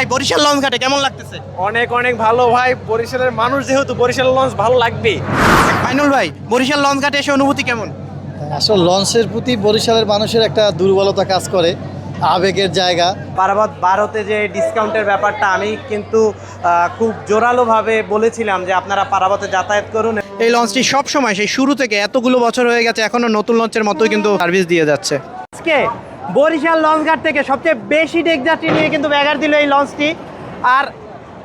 ভাই, বরিশাল লঞ্চ ঘাটে কেমন লাগতেছে? অনেক অনেক ভালো ভাই। বরিশালের মানুষ যেহেতু বরিশাল লঞ্চ ভালো লাগবে ফাইনুল ভাই বরিশাল লঞ্চ ঘাটে এসে অনুভূতি কেমন? আসলে লঞ্চের প্রতি বরিশালের মানুষের একটা দুর্বলতা কাজ করে আবেগের জায়গা। পারাবত ভারতে যে ডিসকাউন্টের ব্যাপারটা আমি কিন্তু খুব জোরালোভাবে বলেছিলাম যে আপনারা পারাবতে যাতায়াত করুন। এই লঞ্চটি সব সময় সেই শুরু থেকে এতগুলো বছর হয়ে গেছে এখনও নতুন লঞ্চের মতোই কিন্তু সার্ভিস দিয়ে যাচ্ছে। আজকে বরিশাল লঞ্চ ঘাট থেকে সবচেয়ে বেশি ডেক যাত্রী নিয়ে কিন্তু ব্যাগার দিল এই লঞ্চটি। আর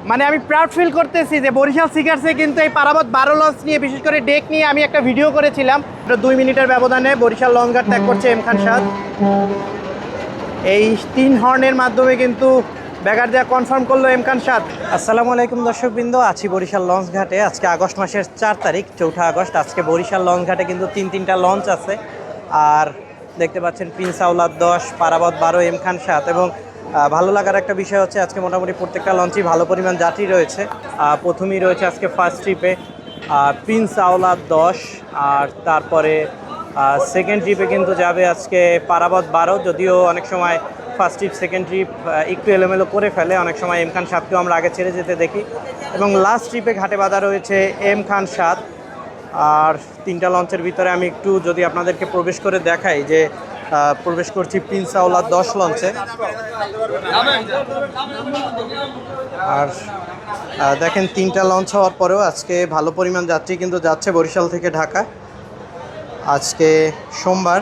মানে আমি প্রাউড ফিল করতেছি যে বরিশাল সিকার্সে কিন্তু এই পারাবত বারো লঞ্চ নিয়ে, বিশেষ করে ডেক নিয়ে আমি একটা ভিডিও করেছিলাম। দুই মিনিটের ব্যবধানে বরিশাল লঞ্চ ঘাট ত্যাগ করছে এম খান সাদ। এই তিন হর্নের মাধ্যমে কিন্তু ব্যাগার দেওয়া কনফার্ম করল এম খান সাদ। আসসালামু আলাইকুম দর্শকবৃন্দ, আছি বরিশাল লঞ্চ ঘাটে আজকে আগস্ট মাসের চার তারিখ, চৌঠা আগস্ট। আজকে বরিশাল লঞ্চ ঘাটে কিন্তু তিন তিনটা লঞ্চ আছে। আর দেখতে পাচ্ছেন প্রিন্স আউলাদ দশ, পারাবত বারো, এম খান সাত এবং ভালো লাগার একটা বিষয় হচ্ছে আজকে মোটামুটি প্রত্যেকটা লঞ্চই ভালো পরিমাণ যাত্রী রয়েছে। প্রথমেই রয়েছে আজকে ফার্স্ট ট্রিপে প্রিন্স আওলাদ দশ আর তারপরে সেকেন্ড ট্রিপে কিন্তু যাবে আজকে পারাবত বারো, যদিও অনেক সময় ফার্স্ট ট্রিপ সেকেন্ড ট্রিপ একটু এলোমেলো করে ফেলে, অনেক সময় এম খান সাতকেও আমরা আগে ছেড়ে যেতে দেখি। এবং লাস্ট ট্রিপে ঘাটে বাঁধা রয়েছে এম খান সাত। আর তিনটা লঞ্চের ভিতরে আমি একটু যদি আপনাদেরকে প্রবেশ করে দেখাই যে প্রবেশ করছি প্রিন্স আওলাদ দশ লঞ্চে। আর দেখেন তিনটা লঞ্চ হওয়ার পরেও আজকে ভালো পরিমাণ যাত্রী কিন্তু যাচ্ছে বরিশাল থেকে ঢাকা। আজকে সোমবার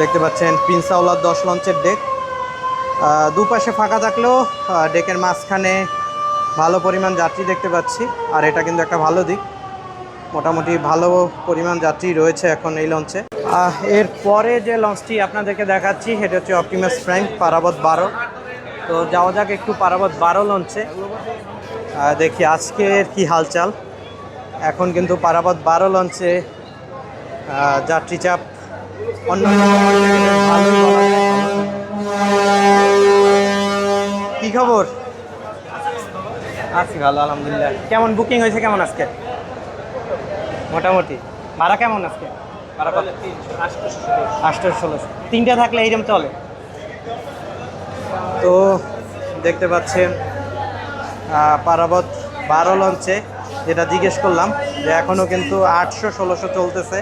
দেখতে পাচ্ছেন প্রিন্স আওলাদ দশ লঞ্চের ডেক। দুপাশে ফাঁকা থাকলেও ডেকের মাঝখানে ভালো পরিমাণ যাত্রী দেখতে পাচ্ছি। আর এটা কিন্তু একটা ভালো দিক। মোটামুটি ভালো পরিমাণ যাত্রী রয়েছে এখন এই লঞ্চে এর পরে যে লঞ্চটি আপনাদেরকে দেখাচ্ছি সেটা হচ্ছে অপটিমাস ফ্র্যাঙ্ক পারাবত বারো। তো যাওয়া যাক একটু পারাবত বারো লঞ্চে দেখি আজকের কি হালচাল। এখন কিন্তু পারাবত বারো লঞ্চে যাত্রী চাপ অন্য কি খবর? আছি ভালো আলহামদুলিল্লাহ। কেমন বুকিং হয়েছে কেমন আজকে? মোটামুটি। ভাড়া কেমন আজকে? আটশো ষোলোশো তিনটে থাকলে এইরকম চলে? তো দেখতে পাচ্ছেন পারাবত বারো লঞ্চে যেটা জিজ্ঞেস করলাম যে এখনও কিন্তু আটশো ষোলোশো চলতেছে।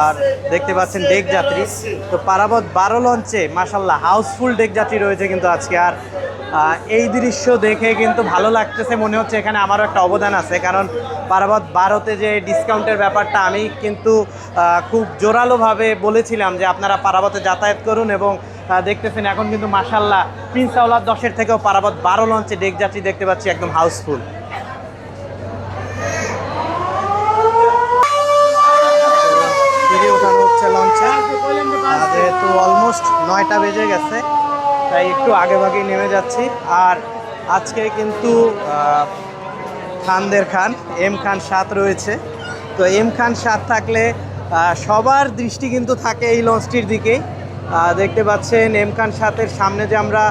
আর দেখতে পাচ্ছেন ডেক যাত্রী। তো পারাবত বারো লঞ্চে মাসাল্লাহ হাউসফুল ডেক যাত্রী রয়েছে কিন্তু আজকে। আর এই দৃশ্য দেখে কিন্তু ভালো লাগতেছে, মনে হচ্ছে এখানে আমারও একটা অবদান আছে। কারণ পারাবত বারোতে যে ডিসকাউন্টের ব্যাপারটা আমি কিন্তু খুব জোরালোভাবে বলেছিলাম যে আপনারা পারাবতে যাতায়াত করুন এবং দেখতেছেন এখন কিন্তু মাসাল্লাহ প্রিন্স দশের থেকেও পারাবত বারো লঞ্চে ডেক যাত্রী দেখতে পাচ্ছি একদম হাউসফুল হচ্ছে লঞ্চে যেহেতু অলমোস্ট নয়টা বেজে গেছে তাই একটু আগে ভাগেই নেমে যাচ্ছি। আর আজকে কিন্তু খানদের খান, এম খান সাত রয়েছে। তো এম খান সাত থাকলে সবার দৃষ্টি কিন্তু থাকে এই লঞ্চটির দিকেই। দেখতে পাচ্ছেন, এম খান সাতের সামনে যে আমরা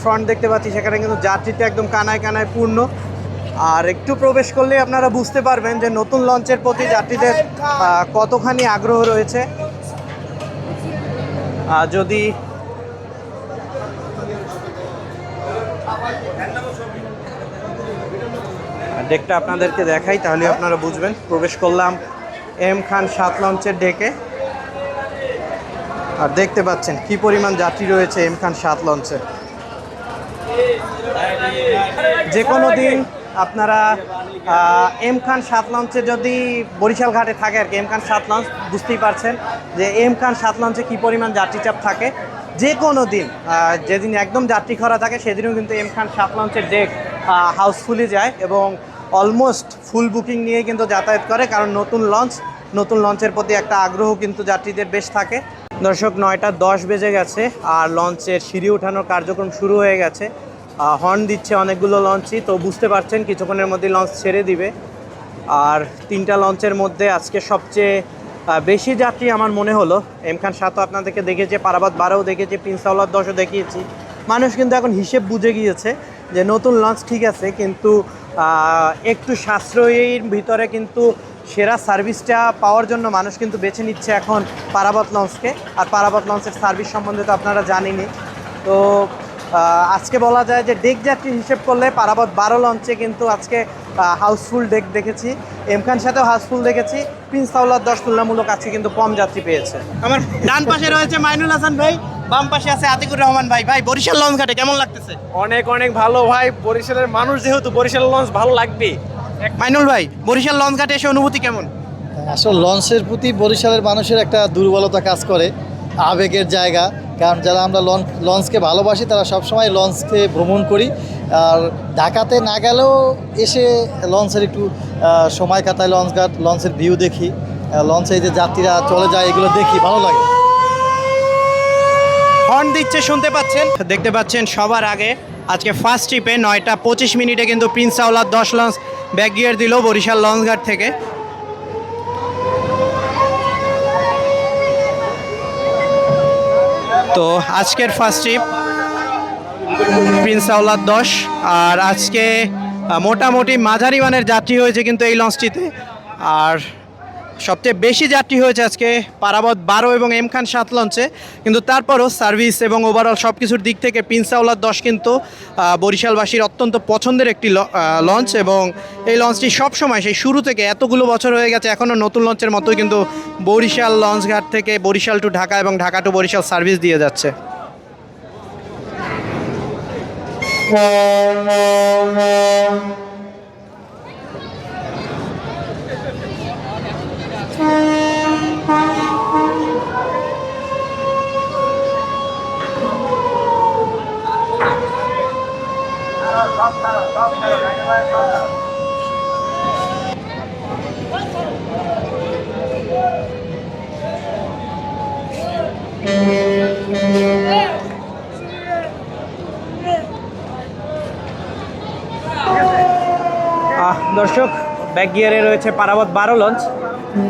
ফ্রন্ট দেখতে পাচ্ছি, সেখানে কিন্তু যাত্রীতে একদম কানায় কানায় পূর্ণ। আর একটু প্রবেশ করলে আপনারা বুঝতে পারবেন যে নতুন লঞ্চের প্রতি যাত্রীদের কতখানি আগ্রহ রয়েছে। যদি ডেকটা আপনাদেরকে দেখাই, তাহলে আপনারা বুঝবেন। প্রবেশ করলাম এম খান সাত লঞ্চের ডেকে। আর দেখতে পাচ্ছেন কি পরিমাণ যাত্রী রয়েছে এম খান সাত লঞ্চে। যে কোনো দিন আপনারা এম খান সাত লঞ্চে যদি বরিশাল ঘাটে থাকে আর কি, এম খান সাত লঞ্চ, বুঝতেই পারছেন যে এম খান সাত লঞ্চে কী পরিমাণ যাত্রী চাপ থাকে। যে কোনো দিন যেদিন একদম যাত্রী খরা থাকে, সেদিনও কিন্তু এম খান সাত লঞ্চের ডেক হাউসফুলি যায় এবং অলমোস্ট ফুল বুকিং নিয়ে কিন্তু যাতায়াত করে, কারণ নতুন লঞ্চ নতুন লঞ্চের প্রতি একটা আগ্রহ কিন্তু যাত্রীদের বেশ থাকে। দর্শক, নয়টা দশ বেজে গেছে, আর লঞ্চের সিঁড়ি ওঠানোর কার্যক্রম শুরু হয়ে গেছে। হর্ন দিচ্ছে অনেকগুলো লঞ্চই তো বুঝতে পারছেন, কিছুক্ষণের মধ্যে লঞ্চ ছেড়ে দিবে। আর তিনটা লঞ্চের মধ্যে আজকে সবচেয়ে বেশি যাত্রী আমার মনে হলো। এম খান সাতও আপনাদেরকে দেখেছে পারাবাদ বারোও দেখেছি প্রিন্স দশও দেখিয়েছি। মানুষ কিন্তু এখন হিসেব বুঝে গিয়েছে যে নতুন লঞ্চ ঠিক আছে, কিন্তু একটু সাশ্রয়ীর ভিতরে কিন্তু সেরা সার্ভিসটা পাওয়ার জন্য মানুষ কিন্তু বেছে নিচ্ছে এখন পারাবত লঞ্চকে আর পারাবত লঞ্চের সার্ভিস সম্বন্ধে তো আপনারা জানেনই। তো আজকে বলা যায় যে ডেক যাত্রী হিসেব করলে পারাবত বারো লঞ্চে কিন্তু আজকে হাউসফুল ডেক দেখেছি। এমখান সাথেও হাউসফুল দেখেছি। প্রিন্স তাওলার দশ তুলনামূলক আজকে কিন্তু কম যাত্রী পেয়েছে। আমার ডান পাশে রয়েছে মাইনুল হাসান ভাই বাম পাশে আছে আতিকুর রহমান ভাই। ভাই বরিশাল লঞ্চ ঘাটে কেমন লাগতেছে? অনেক অনেক ভালো ভাই। বরিশালের মানুষ যেহেতু বরিশাল লঞ্চ ভালো লাগবে। মাইনুল ভাই বরিশাল লঞ্চ ঘাটে এসে অনুভূতি কেমন? আসলে লঞ্চের প্রতি বরিশালের মানুষের একটা দুর্বলতা কাজ করে। আবেগের জায়গা। কারণ যারা আমরা লঞ্চ লঞ্চকে ভালোবাসি, তারা সবসময় লঞ্চকে ভ্রমণ করি। আর ঢাকাতে না গেলেও এসে লঞ্চের একটু সময় কাটায় লঞ্চ ঘাট, লঞ্চের ভিউ দেখি। লঞ্চে যে যাত্রীরা চলে যায়, এগুলো দেখি, ভালো লাগে। হর্ন দিচ্ছে, শুনতে পাচ্ছেন? দেখতে পাচ্ছেন সবার আগে। আজকে ফার্স্ট ট্রিপে নয়টা পঁচিশ মিনিটে কিন্তু প্রিন্স আওলার দশ লঞ্চ ব্যাক গিয়ার দিল বরিশাল লঞ্চ ঘাট থেকে। তো আজকের ফার্স্ট ট্রিপ প্রিন্স আওলাদ দশ। আর আজকে মোটামুটি মাঝারি মানের যাত্রী হয়েছে কিন্তু এই লঞ্চটিতে আর সবচেয়ে বেশি যাত্রী হয়েছে আজকে পারাবত বারো এবং এম খান সাত লঞ্চে। কিন্তু তারপরও সার্ভিস এবং ওভারঅল সব কিছুর দিক থেকে প্রিন্স দশ কিন্তু বরিশালবাসীর অত্যন্ত পছন্দের একটি লঞ্চ এবং এই লঞ্চটি সবসময় সেই শুরু থেকে এতগুলো বছর হয়ে গেছে এখনও নতুন লঞ্চের মতোই কিন্তু বরিশাল লঞ্চঘাট থেকে বরিশাল টু ঢাকা এবং ঢাকা টু বরিশাল সার্ভিস দিয়ে যাচ্ছে। আহ, দর্শক ব্যাক গিয়ারে রয়েছে পারাবত বারো লঞ্চ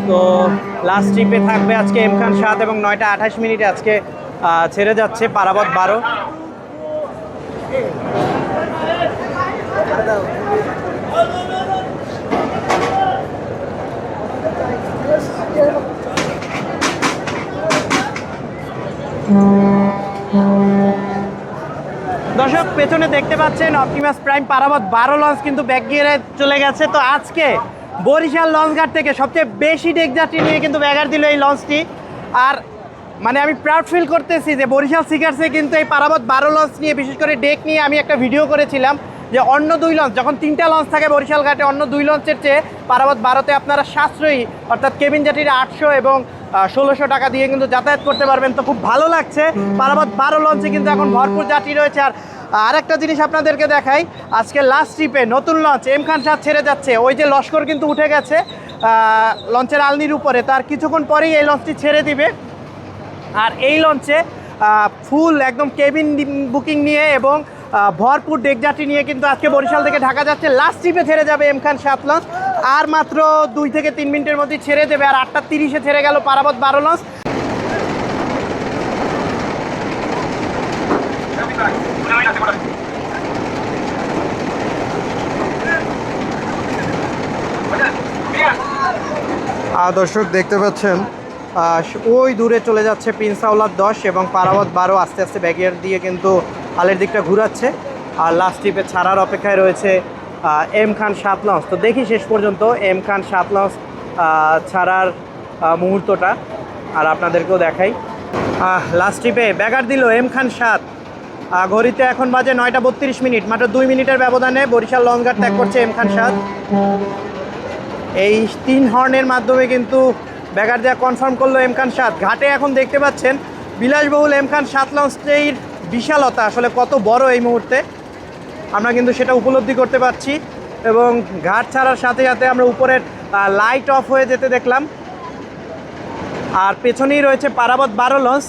তো লাস্ট ট্রিপে থাকবে আজকে এম খান সাত এবং নয়টা আঠাশ মিনিটে আজকে ছেড়ে যাচ্ছে পারাবত বারো। দর্শক, পেছনে দেখতে পাচ্ছেন অপটিমাস প্রাইম পারাবত বারো লঞ্চ কিন্তু ব্যাক গিয়ারে চলে গেছে। তো আজকে বরিশাল লঞ্চ ঘাট থেকে সবচেয়ে বেশি ডেক যাত্রী নিয়ে কিন্তু ব্যাগার দিল এই লঞ্চটি। আর মানে আমি প্রাউড ফিল করতেছি যে বরিশাল সিকার্সে কিন্তু এই পারাবত বারো লঞ্চ নিয়ে, বিশেষ করে ডেক নিয়ে আমি একটা ভিডিও করেছিলাম যে অন্য দুই লঞ্চ, যখন তিনটা লঞ্চ থাকে বরিশাল ঘাটে, অন্য দুই লঞ্চের চেয়ে পারাবত বারোতে আপনারা সাশ্রয়ী। অর্থাৎ কেবিন জাতির আটশো এবং ষোলোশো টাকা দিয়ে কিন্তু যাতায়াত করতে পারবেন। তো খুব ভালো লাগছে। পারাবত বারো লঞ্চে কিন্তু এখন ভরপুর যাত্রী রয়েছে। আর আরেকটা জিনিস আপনাদেরকে দেখাই, আজকে লাস্ট ট্রিপে নতুন লঞ্চ এম খান সাত ছেড়ে যাচ্ছে। ওই যে লস্কর কিন্তু উঠে গেছে লঞ্চের আলনির উপরে। তার কিছুক্ষণ পরেই এই লঞ্চটি ছেড়ে দিবে। আর এই লঞ্চে ফুল একদম কেবিন বুকিং নিয়ে এবং ভরপুর ডেক যাত্রী নিয়ে কিন্তু আজকে বরিশাল থেকে ঢাকা যাচ্ছে। লাস্ট ট্রিপে ছেড়ে যাবে এম খান সাত লঞ্চ আর মাত্র দুই থেকে তিন মিনিটের মধ্যে ছেড়ে দেবে, আর আটটা তিরিশে ছেড়ে গেল পারাবত বারো লঞ্চ। দর্শক, দেখতে পাচ্ছেন ওই দূরে চলে যাচ্ছে প্রিন্স আউলার দশ এবং পারাবত বারো আস্তে আস্তে ব্যাগিয়ার দিয়ে কিন্তু হালের দিকটা ঘুরাচ্ছে। আর লাস্ট ট্রিপে ছাড়ার অপেক্ষায় রয়েছে এম খান সাত লঞ্চ তো দেখি শেষ পর্যন্ত এম খান সাত লঞ্চ ছাড়ার মুহূর্তটা, আর আপনাদেরকেও দেখাই। লাস্ট ট্রিপে ব্যাগার দিল এম খান সাত ঘড়িতে এখন বাজে নয়টা বত্রিশ মিনিট, মাত্র দুই মিনিটের ব্যবধানে বরিশাল লঞ্চঘাট ত্যাগ করছে এম খান সাত এই তিন হর্নের মাধ্যমে কিন্তু ব্যাগার দেওয়া কনফার্ম করল এম খান সাত ঘাটে এখন দেখতে পাচ্ছেন, বিলাসবহুল এম খান সাত লঞ্চটির বিশালতা। আসলে কত বড় এই মুহূর্তে। আমরা কিন্তু সেটা উপলব্ধি করতে পারছি এবং ঘাট ছাড়ার সাথে সাথে আমরা উপরের লাইট অফ হয়ে যেতে দেখলাম। আর পেছনেই রয়েছে পারাবত বারো লঞ্চ।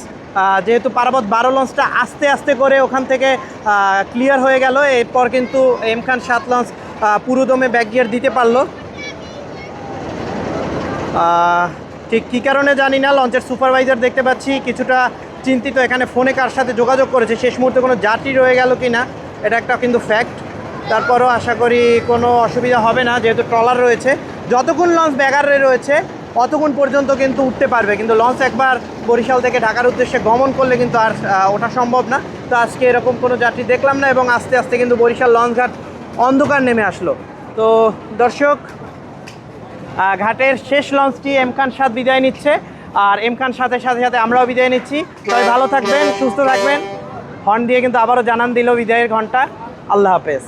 যেহেতু পারাবত বারো লঞ্চটা আস্তে আস্তে করে ওখান থেকে ক্লিয়ার হয়ে গেল। এরপর কিন্তু এম খান সাত লঞ্চ পুরোদমে ব্যাক গিয়ার দিতে পারল। ঠিক কী কারণে জানি না, লঞ্চের সুপারভাইজার দেখতে পাচ্ছি। কিছুটা চিন্তিত এখানে ফোনে কার সাথে যোগাযোগ করেছে, শেষ মুহূর্তে কোনো যাত্রী রয়ে গেল কি না এটা একটা কিন্তু ফ্যাক্ট তারপরও আশা করি কোনো অসুবিধা হবে না, যেহেতু ট্রলার রয়েছে। যতক্ষণ লঞ্চ ব্যাগারে রয়েছে অতক্ষণ পর্যন্ত কিন্তু উঠতে পারবে। কিন্তু লঞ্চ একবার বরিশাল থেকে ঢাকার উদ্দেশ্যে গমন করলে কিন্তু আর ওঠা সম্ভব না। তো আজকে এরকম কোনো যাত্রী দেখলাম না এবং আস্তে আস্তে কিন্তু বরিশাল লঞ্চঘাট অন্ধকার নেমে আসলো। তো দর্শক ঘাটের শেষ লঞ্চটি এম খান সাদ বিদায় নিচ্ছে। আর এম খান সাথের সাথে সাথে আমরাও বিদায় নিচ্ছি। সবাই ভালো থাকবেন, সুস্থ থাকবেন। হর্ন দিয়ে কিন্তু আবারও জানান দিল বিদায়ের ঘণ্টা। আল্লাহ হাফেজ।